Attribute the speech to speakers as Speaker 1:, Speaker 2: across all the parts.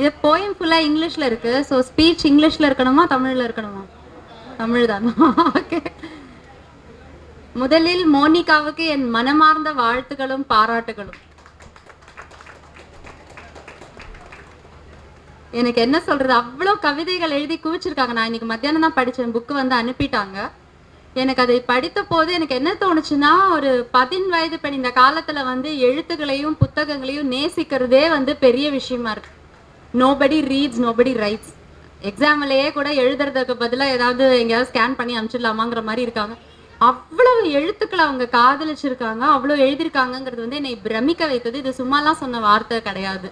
Speaker 1: இது போயம் ஃபுல்லா இங்கிலீஷ்ல இருக்கு. ஸோ ஸ்பீச் இங்கிலீஷ்ல இருக்கணுமா தமிழ்ல இருக்கணுமா? தமிழ் தான் ஓகே முதலில் மோனிகாவுக்கு என் மனமார்ந்த வாழ்த்துகளும் பாராட்டுகளும். எனக்கு என்ன சொல்றது? அவ்வளோ கவிதைகள் எழுதி குவிச்சிருக்காங்க. நான் இன்னைக்கு மத்தியானம் தான் படிச்சேன். புக்கு வந்து அனுப்பிட்டாங்க. எனக்கு அதை படித்த போது எனக்கு என்ன தோணுச்சுன்னா ஒரு பதின் வயது பெண் இந்த காலத்துல வந்து எழுத்துக்களையும் புத்தகங்களையும் நேசிக்கிறதே வந்து பெரிய விஷயமா இருக்கு. நோபடி ரீட்ஸ் நோபடி ரைட்ஸ் எக்ஸாம்லயே கூட எழுதுறதுக்கு பதிலாக ஏதாவது எங்கேயாவது ஸ்கேன் பண்ணி அனுப்பிச்சிடலாமாங்கிற மாதிரி இருக்காங்க. அவ்வளவு எழுத்துக்களை அவங்க காதலிச்சிருக்காங்க அவ்வளோ எழுதியிருக்காங்கங்கிறது வந்து என்னை பிரமிக்க வைத்தது. இது சும்மாலாம் சொன்ன வார்த்தை கிடையாது.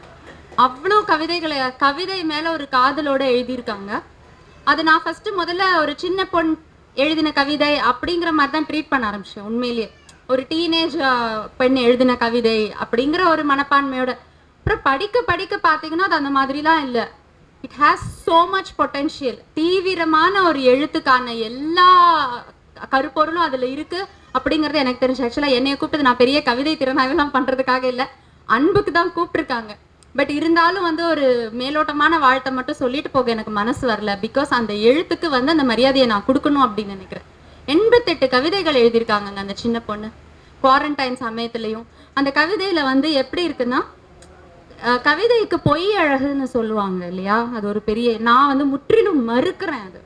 Speaker 1: அவ்வளோ கவிதைகளை கவிதை மேலே ஒரு காதலோட எழுதியிருக்காங்க. அது நான் ஃபஸ்ட்டு முதல்ல ஒரு சின்ன பொண் எழுதின கவிதை அப்படிங்கிற மாதிரி தான் ட்ரீட் பண்ண ஆரம்பிச்சேன். உண்மையிலேயே. ஒரு டீனேஜ் பெண் எழுதின கவிதை அப்படிங்கிற ஒரு மனப்பான்மையோட அப்புறம் படிக்க படிக்க பார்த்தீங்கன்னா அது அந்த மாதிரிலாம் இல்லை. It has so much potential தீவிரமான ஒரு எழுத்துக்கான எல்லா கருப்பொருளும் அதில் இருக்குது அப்படிங்கிறது எனக்கு தெரிஞ்சு. ஆக்சுவலாக என்னைய கூப்பிட்டு நான் பெரிய கவிதை திறனாய்வுலாம் பண்ணுறதுக்காக இல்லை. அன்புக்கு தான் கூப்பிட்டுருக்காங்க. பட் இருந்தாலும் வந்து ஒரு மேலோட்டமான வாழ்த்தை மட்டும் சொல்லிட்டு போக எனக்கு மனசு வரல. பிகாஸ் அந்த எழுத்துக்கு வந்து அந்த மரியாதையை நான் கொடுக்கணும் அப்படின்னு நினைக்கிறேன். எண்பத்தெட்டு கவிதைகள் எழுதியிருக்காங்கங்க அந்த சின்ன பொண்ணு. குவாரண்டைன் சமயத்துலையும். அந்த கவிதையில வந்து எப்படி இருக்குன்னா கவிதைக்கு பொய் அழகுன்னு சொல்லுவாங்க இல்லையா? அது ஒரு பெரிய நான் வந்து முற்றிலும் மறுக்கிறேன் அது.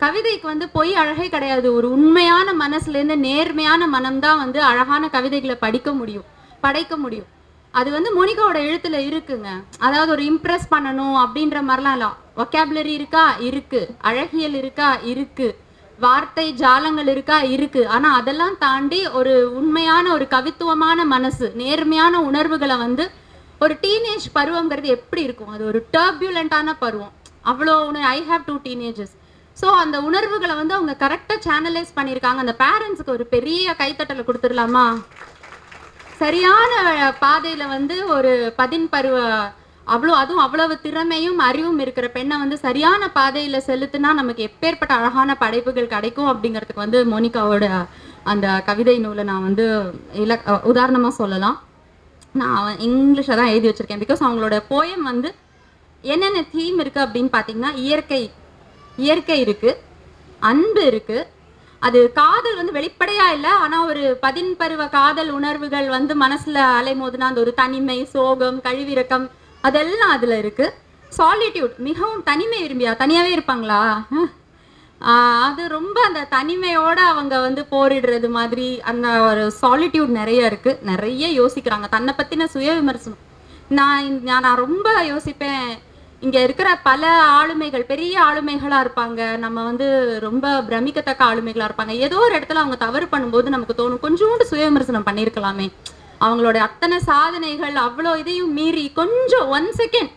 Speaker 1: கவிதைக்கு வந்து பொய் அழகே கிடையாது. ஒரு உண்மையான மனசுலேருந்து நேர்மையான மனம்தான் வந்து அழகான கவிதைகளை படிக்க முடியும் படைக்க முடியும். அது வந்து மோனிகாவோட எழுத்துல இருக்குங்க. அதாவது ஒரு இம்ப்ரெஸ் பண்ணணும் அப்படின்ற மாதிரிலாம் இல்ல. ஒக்காபுலரி இருக்கா? இருக்கு. அழகியல் இருக்கா? இருக்கு. வார்த்தை ஜாலங்கள் இருக்கா? இருக்கு. ஆனா அதெல்லாம் தாண்டி ஒரு உண்மையான ஒரு கவித்துவமான மனசு நேர்மையான உணர்வுகளை வந்து ஒரு டீனேஜ் பருவங்கிறது எப்படி இருக்கும்? அது ஒரு டர்பியூலண்டான பருவம். அவ்வளோ ஒன்று I have two teenagers so அந்த உணர்வுகளை வந்து அவங்க கரெக்டாக சேனலைஸ் பண்ணியிருக்காங்க. அந்த பேரண்ட்ஸுக்கு ஒரு பெரிய கைத்தட்டலை கொடுத்துடலாமா? சரியான பாதையில் வந்து ஒரு பதின் பருவ அவ்வளோ அதுவும் அவ்வளவு திறமையும் அறிவும் இருக்கிற பெண்ணை வந்து சரியான பாதையில் செலுத்தினா நமக்கு எப்பேற்பட்ட அழகான படைப்புகள் கிடைக்கும் அப்படிங்கிறதுக்கு வந்து மோனிகாவோட அந்த கவிதை நூலை நான் வந்து இல உதாரணமாக சொல்லலாம். நான் இங்கிலீஷில் தான் எழுதி வச்சுருக்கேன். பிகாஸ் அவங்களோட போயம் வந்து என்னென்ன தீம் இருக்குது அப்படின்னு பார்த்தீங்கன்னா இயற்கை இயற்கை இருக்குது அன்பு இருக்குது அது காதல் வந்து வெளிப்படையாக இல்லை ஆனால் ஒரு பதின்பருவ காதல் உணர்வுகள் வந்து மனசில் அலைமோதுனா அந்த ஒரு தனிமை சோகம் கழிவிறக்கம் அதெல்லாம் அதில் இருக்குது சாலிட்யூட் மிகவும் தனிமை விரும்பியா? தனியாகவே இருப்பாங்களா? அது ரொம்ப அந்த தனிமையோட அவங்க வந்து போரிடுறது மாதிரி அந்த ஒரு சாலிட்யூட் நிறைய இருக்கு. நிறைய யோசிக்கிறாங்க. தன்னை பத்தின சுய விமர்சனம். நான் நான் ரொம்ப யோசிப்பேன். இங்க இருக்கிற பல ஆளுமைகள் பெரிய ஆளுமைகளா இருப்பாங்க. நம்ம வந்து ரொம்ப பிரமிக்கத்தக்க ஆளுமைகளா இருப்பாங்க. ஏதோ ஒரு இடத்துல அவங்க தவறு பண்ணும்போது நமக்கு தோணும் கொஞ்சோண்டு சுய விமர்சனம் பண்ணியிருக்கலாமே. அவங்களோட அத்தனை சாதனைகள் அவ்வளோ இதையும் மீறி கொஞ்சம் ஒன் செகண்ட்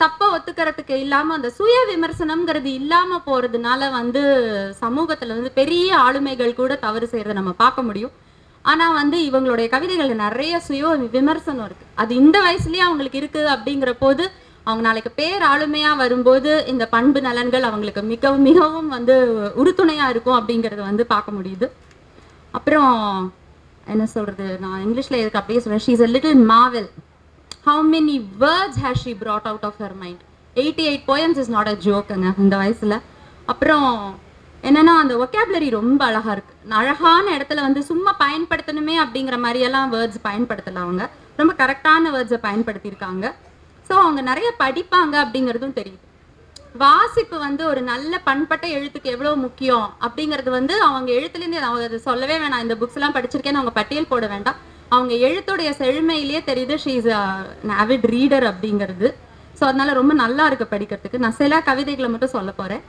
Speaker 1: தப்ப ஒத்துக்கிறதுக்கு இல்லாம அந்த சுய விமர்சனம்ங்கிறது இல்லாம போறதுனால வந்து சமூகத்துல வந்து பெரிய ஆளுமைகள் கூட தவறு செய்கிறத நம்ம பார்க்க முடியும். ஆனா வந்து இவங்களுடைய கவிதைகள்ல நிறைய சுய விமர்சனம் இருக்கு. அது இந்த வயசுலயே அவங்களுக்கு இருக்கு அப்படிங்கிற போது அவங்க நாளைக்கு பேர் ஆளுமையா வரும்போது இந்த பண்பு நலன்கள் அவங்களுக்கு மிகவும் மிகவும் வந்து உறுதுணையாக இருக்கும் அப்படிங்கறத வந்து பார்க்க முடியுது. அப்புறம் என்ன சொல்றது? நான் இங்கிலீஷ்ல எதுக்கு அப்படியே சொல்றேன். She's a little marvel how many words has she brought out of her mind eighty eight poems is not a ஜோக்குங்க இந்த வயசில். அப்புறம் என்னன்னா அந்த vocabulary ரொம்ப அழகாக இருக்கு. அழகான இடத்துல வந்து சும்மா பயன்படுத்தணுமே அப்படிங்கிற மாதிரியெல்லாம் வேர்ட்ஸ் பயன்படுத்தலை அவங்க. ரொம்ப கரெக்டான வேர்ட்ஸை பயன்படுத்தியிருக்காங்க. ஸோ அவங்க நிறைய படிப்பாங்க அப்படிங்கிறதும் தெரியுது. வாசிப்பு வந்து ஒரு நல்ல பண்பட்ட எழுத்துக்கு எவ்வளோ முக்கியம் அப்படிங்கிறது வந்து அவங்க எழுத்துலேருந்து அவங்க அதை சொல்லவே வேணாம். இந்த புக்ஸ்லாம் படிச்சிருக்கேன்னு அவங்க பட்டியல் போட வேண்டாம். அவங்க எழுத்துடைய செழுமையிலேயே தெரியுது ஷீஸ் அவிட் ரீடர் அப்படிங்கிறது. ஸோ அதனால ரொம்ப நல்லா இருக்கு படிக்கிறதுக்கு. நான் சில கவிதைகளை மட்டும் சொல்ல போகிறேன்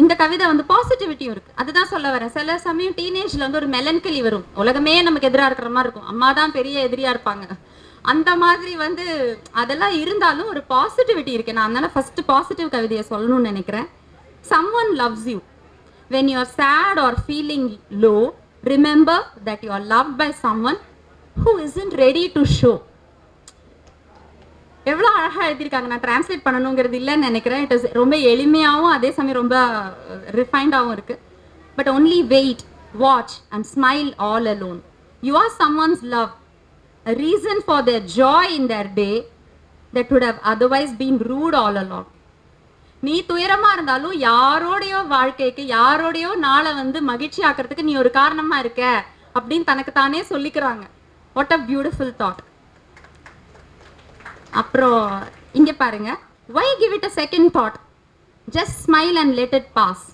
Speaker 1: இந்த கவிதை வந்து பாசிட்டிவிட்டியும் இருக்குது அதுதான் சொல்ல வரேன் சில சமயம் டீனேஜ்ல வந்து ஒரு மெலன்கலி வரும். உலகமே நமக்கு எதிராக இருக்கிற மாதிரி இருக்கும். அம்மா தான் பெரிய எதிரியாக இருப்பாங்க. அந்த மாதிரி வந்து அதெல்லாம் இருந்தாலும் ஒரு பாசிட்டிவிட்டி இருக்கு. நான் அதனால ஃபர்ஸ்ட் பாசிட்டிவ் கவிதையை சொல்லணும்னு நினைக்கிறேன். Someone loves you when you are sad or feeling low remember that you are love by someone who isn't ready to show எவ்வளோ அழகாக எழுதியிருக்காங்க. நான் டிரான்ஸ்லேட் பண்ணணுங்கிறது இல்லைன்னு நினைக்கிறேன். இட் இஸ் ரொம்ப எளிமையாகவும் அதே சமயம் ரொம்ப ரிஃபைண்டாகவும் இருக்கு. But only wait watch and smile all alone you are someone's love reason for for joy in in day that would have otherwise been ruined all all நீ துயரமா இருந்தாலும் யாரோடையோ வாழ்க்கைக்கு யாரோடையோ நாளை வந்து மகிழ்ச்சி ஆக்கிறதுக்கு நீ ஒரு காரணமா இருக்க அப்படின்னு தனக்கு தானே சொல்லிக்கிறாங்க. வாட் அ பியூட்டிஃபுல் தாட் அப்புறம் இங்க பாருங்க. Why give it a second thought just smile and let it pass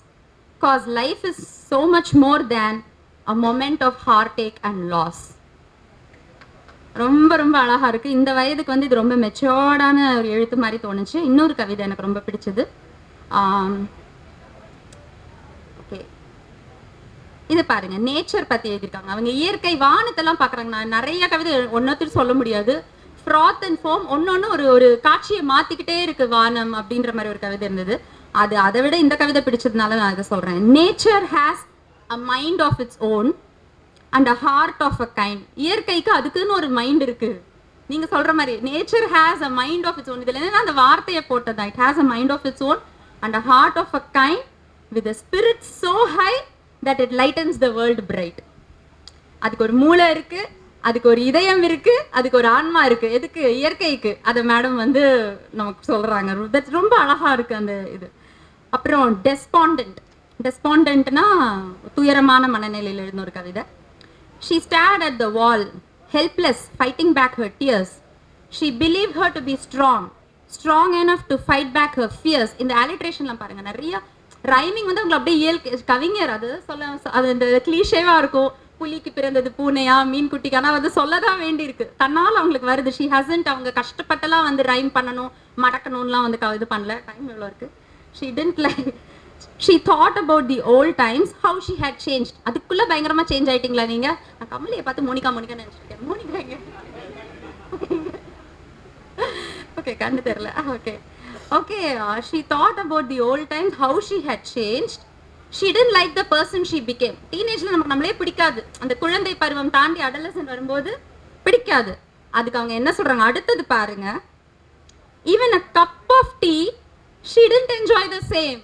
Speaker 1: cause life is so much more than a moment of heartache and loss ரொம்ப ரொம்ப அழகா இருக்கு. இந்த வயதுக்கு வந்து இது ரொம்ப மெச்சோர்டான ஒரு எழுத்து மாதிரி தோணுச்சு. இன்னொரு கவிதை எனக்கு ரொம்ப பிடிச்சது. ஓகே இது பாருங்க. நேச்சர் பத்தி எழுதியிருக்காங்க. அவங்க இயற்கை வானத்தெல்லாம் பாக்குறாங்க நான் நிறைய கவிதை ஒன்னொருத்தர் சொல்ல முடியாது. ஃப்ராத் அண்ட் ஃபோம் ஒன்னொன்னு ஒரு ஒரு காட்சியை மாத்திக்கிட்டே இருக்கு வானம் அப்படின்ற மாதிரி ஒரு கவிதை இருந்தது. அது அதை விட இந்த கவிதை பிடிச்சதுனால நான் இதை சொல்றேன். Nature has a mind of its own and a heart of a kind இயற்கைக்கு அதுக்குன்னு ஒரு மைண்ட் இருக்கு. நீங்க சொல்ற மாதிரி nature has a mind of its own இதுல என்ன அந்த வார்த்தையை போட்டதா? It has a mind of its own and a heart of a kind with a spirit so high that it lightens the world bright அதுக்கு ஒரு மூளை இருக்கு அதுக்கு ஒரு இதயம் இருக்கு அதுக்கு ஒரு ஆன்மா இருக்கு. எதுக்கு? இயற்கைக்கு. அதை மேடம் வந்து நமக்கு சொல்றாங்க. தட் ரொம்ப அழகா இருக்கு அந்த இது. அப்புறம் டெஸ்பாண்டன்ட் டெஸ்பாண்டன்ட்னா துயரமான மனநிலையில் எழுந்த ஒரு கவிதை. She stared at the wall helpless fighting back her tears she believe her to be strong strong enough to fight back her fears இந்த அலிட்ரேஷன்லாம் பாருங்க நிறைய ரைமிங் வந்து உங்களுக்கு அப்படியே இயல் கவிஞர் அது சொல்ல அது இந்த கிளீஷேவா இருக்கும். புலிக்கு பிறந்தது பூனையா மீன் குட்டிக்கு ஆனால் வந்து சொல்லதான் வேண்டியிருக்கு. தன்னால் அவங்களுக்கு வருது. ஷி ஹசன்ட் அவங்க கஷ்டப்பட்டெல்லாம் வந்து ரைம் பண்ணணும் மடக்கணும்லாம் வந்து க- இது பண்ணல. டைம் எவ்வளோ இருக்கு? She tend like she thought about the old times how she had change அதுக்குள்ளே பயங்கரமாக சேஞ்ச் ஆயிட்டீங்களா நீங்க? நான் கமலியை பார்த்து மோனிகா மோனிகா நினச்சிருக்கேன். மோனிகா எங்க? ஓகே கண்ணு தெரியல. Okay okay she thought about the old times how she had change she tend like the person she became டீனேஜில் நமக்கு நம்மளே பிடிக்காது. அந்த குழந்தை பருவம் தாண்டி அடலசன் வரும்போது பிடிக்காது. அதுக்கு அவங்க என்ன சொல்றாங்க? அடுத்தது பாருங்க. Even a cup of tea she tend enjoy the same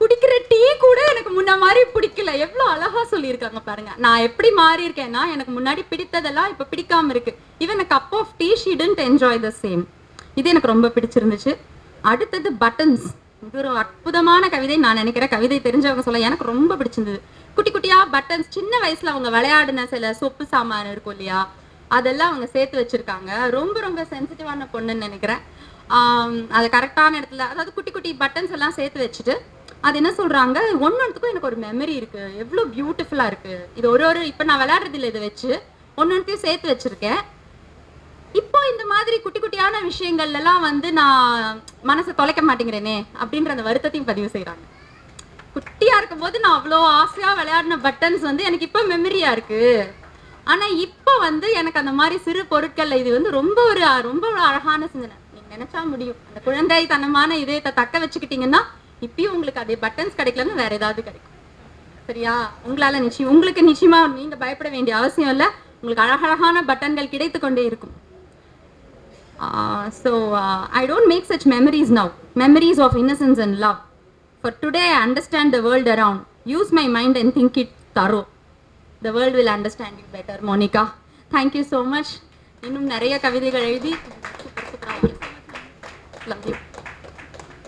Speaker 1: குடிக்கிற டீ கூட எனக்கு முன்ன மாதிரி பிடிக்கல. எவ்வளோ அழகா சொல்லியிருக்காங்க பாருங்க. நான் எப்படி மாறி இருக்கேன்னா எனக்கு முன்னாடி பிடித்ததெல்லாம் இப்போ பிடிக்காம இருக்கு. Even cup of tea she tend enjoy the same இது எனக்கு ரொம்ப பிடிச்சிருந்துச்சு. அடுத்தது பட்டன்ஸ் இது ஒரு அற்புதமான கவிதை. நான் நினைக்கிறேன் கவிதை தெரிஞ்சவங்க சொல்ல எனக்கு ரொம்ப பிடிச்சிருந்தது. குட்டி குட்டியா பட்டன்ஸ் சின்ன வயசுல அவங்க விளையாடின சில சொப்பு சாமான் இருக்கும் இல்லையா? அதெல்லாம் அவங்க சேர்த்து வச்சிருக்காங்க. ரொம்ப ரொம்ப சென்சிட்டிவான பொண்ணுன்னு நினைக்கிறேன். அது கரெக்டான இடத்துல அதாவது குட்டி குட்டி பட்டன்ஸ் எல்லாம் சேர்த்து வச்சுட்டு அது என்ன சொல்றாங்க? ஒன்னொன்றுக்கும் எனக்கு ஒரு மெமரி இருக்கு. எவ்வளோ பியூட்டிஃபுல்லா இருக்கு. இது ஒரு ஒரு இப்போ நான் விளையாடுறது இல்லை இதை வச்சு. ஒன்னொன்றையும் சேர்த்து வச்சிருக்கேன். இப்போ இந்த மாதிரி குட்டி குட்டியான விஷயங்கள்ல எல்லாம் வந்து நான் மனசை தொலைக்க மாட்டேங்கிறேனே அப்படின்ற அந்த வருத்தத்தையும் பதிவு செய்கிறாங்க குட்டியா இருக்கும்போது நான் அவ்வளோ ஆசையா விளையாடின பட்டன்ஸ் வந்து எனக்கு இப்போ மெமரியா இருக்கு. ஆனா இப்போ வந்து எனக்கு அந்த மாதிரி சிறு பொருட்கள்ல இது வந்து ரொம்ப ஒரு ரொம்ப ஒரு அழகான சிந்தனை. நீங்க நினைச்சா முடியும். அந்த குழந்தை தனமான இதயத்தை தக்க வச்சுக்கிட்டீங்கன்னா இப்பயும் உங்களுக்கு அதே பட்டன்ஸ் கிடைக்கலன்னு வேற ஏதாவது கிடைக்கும். சரியா? உங்களால நிச்சயம் உங்களுக்கு நிச்சயமா நீங்க பயப்பட வேண்டிய அவசியம் இல்லை. உங்களுக்கு அழகழகான பட்டன்கள் கிடைத்து கொண்டே இருக்கும். So I don't make such memories now memories of innocence and love for today I understand the world around use my mind and think it through the world will understand it better Monica thank you so much இன்னும் நிறைய கவிதைகள் எழுதி super சூப்பராக love you